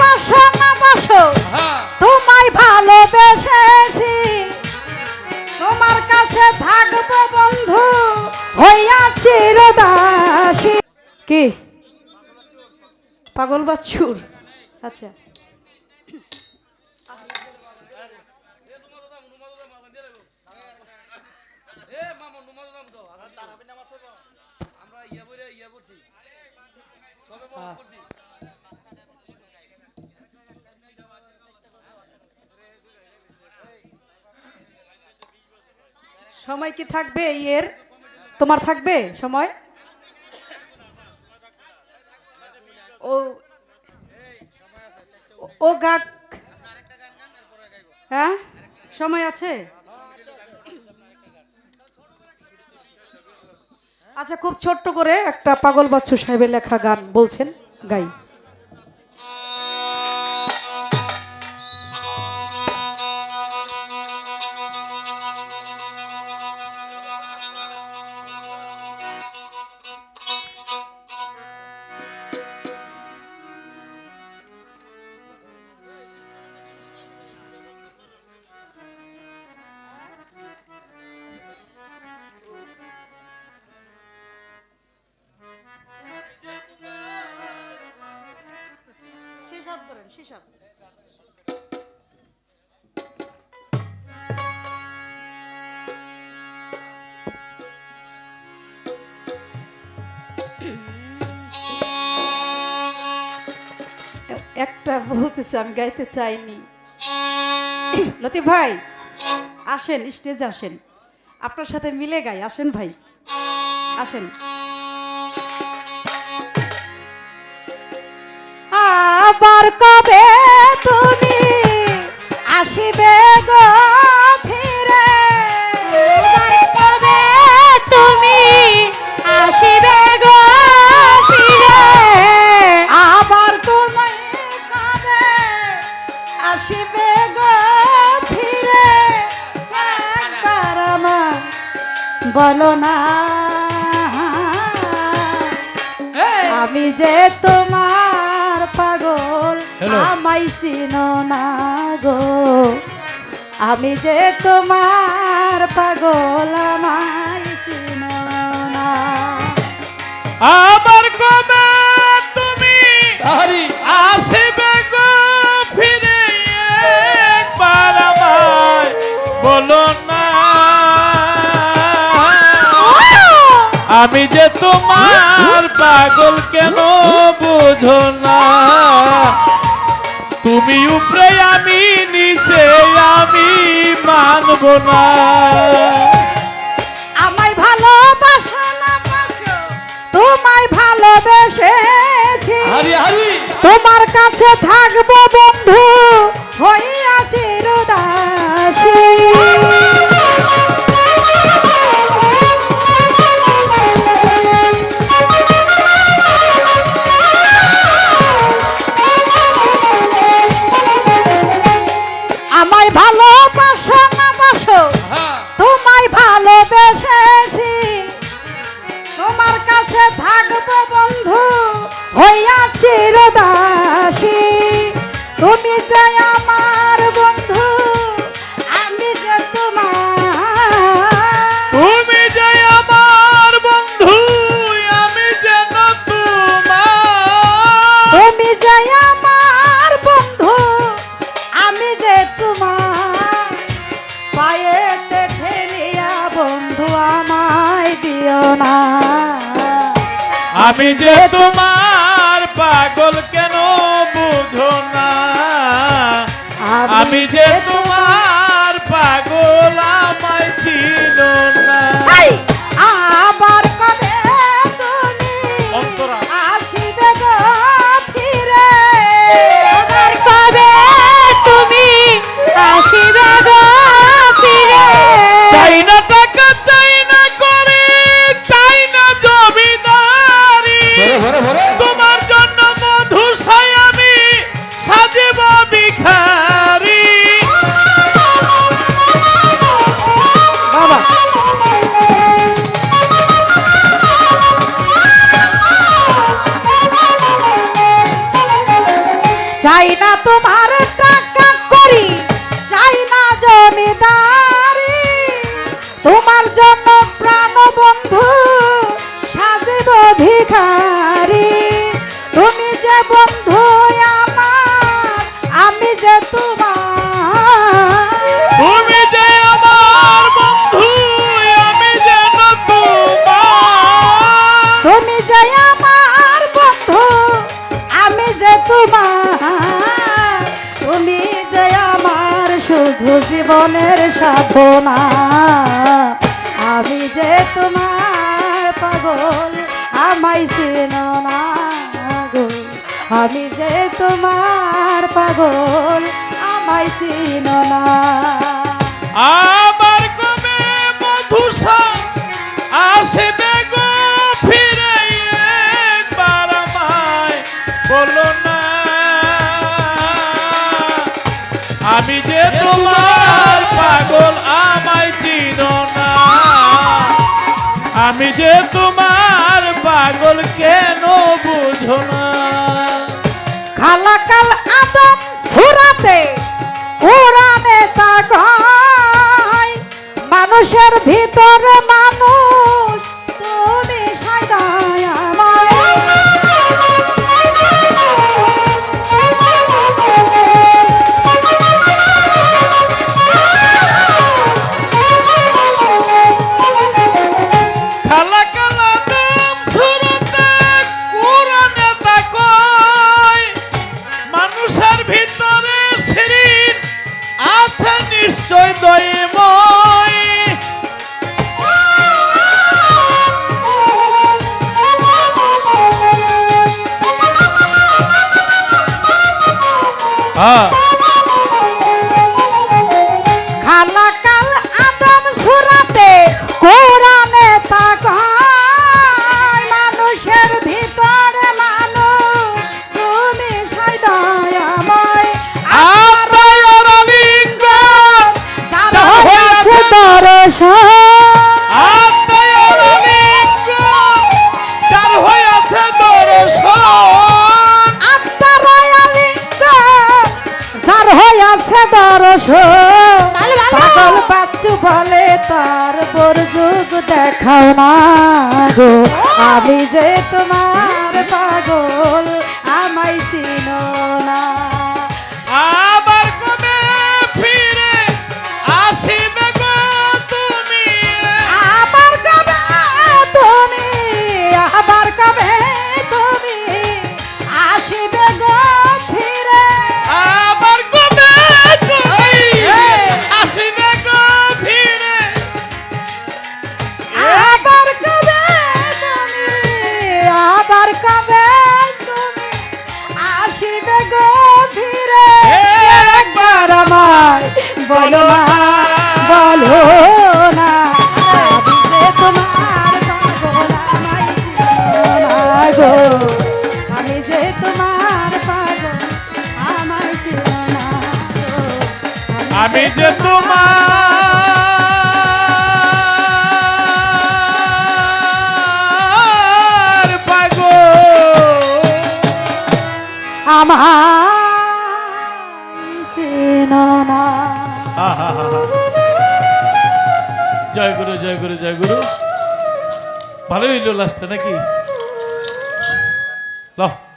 বাসো না বাসো। তোমায় ভালোবেসেছি। তোমার কাছে থাকব বন্ধু হইয়া চিরদাসী কি? পাগল বাছুর আচ্ছা। আমরা ইয়া বলে ইয়া বলছি সবে করছি সময় কি থাকবে এর? তোমার থাকবে সময়? ও ও গাক। হ্যাঁ? সময় আছে? আচ্ছা খুব ছোট্ট করে একটা পাগল বাচ্চু সাহেবের লেখা গান বলছেন, গাই। ধরেন শেষাব একটা বলতেছে, আমি গাইতে চাইনি। লতিফ ভাই, আসেন, স্টেজে আসেন। আপনার সাথে মিলে গাই, আসেন ভাই। আসেন। আবার কবে তুমি আসিবে গো ফিরে? কবে তুমি আসিবে গো ফিরে? আবার তুমি কবে আসিবে গো ফিরে? বলো না। আমি যে তোমার. আমায় চিনো না গো। আমি যে তোমার পাগল আমায় চিনো না। আবার কবে তুমি আসবে গো ফিরে একবার আমায়? বলো না। আমি যে তোমার পাগল কেন বুঝো না। তুমি উপরে আমি নিচে আমি মানব না। আমায় ভালোবাসো না বাসো তোমায় ভালোবেসেছি। তোমার কাছে থাকব বন্ধু হইয়াছি রুদাসী তোমার কাছে থাকব বন্ধু হইয়া চিরদাসী। তুমি যে আমি যে তোমার পাগল কেন বুঝো না? আমি যে তোমার জন্য প্রাণ সাধনা আমি যে তোমার পাগল, আমায় চেনো না আমি যে তোমার পাগল, আমায় চেনো না। আমার কবে মধুসা আসবে আমি যে তোমার পাগল কেন বুঝো না? খালাকাল আদম সুরাতে কোরআনে তা মানুষের ভিতরে নিশ্চয় দয়ময় হ্যাঁ। বলে পর যুগ দেখাও না গো। আমি যে তোমার পাগল বলো বলো না। আমি যে তোমার গো আমি যে তোমার পাগল। গো আমি যে তোমার জয় গুরু জয় গুরু জয় গুরু। ভালোই হইল লাস্টে নাকি? ল।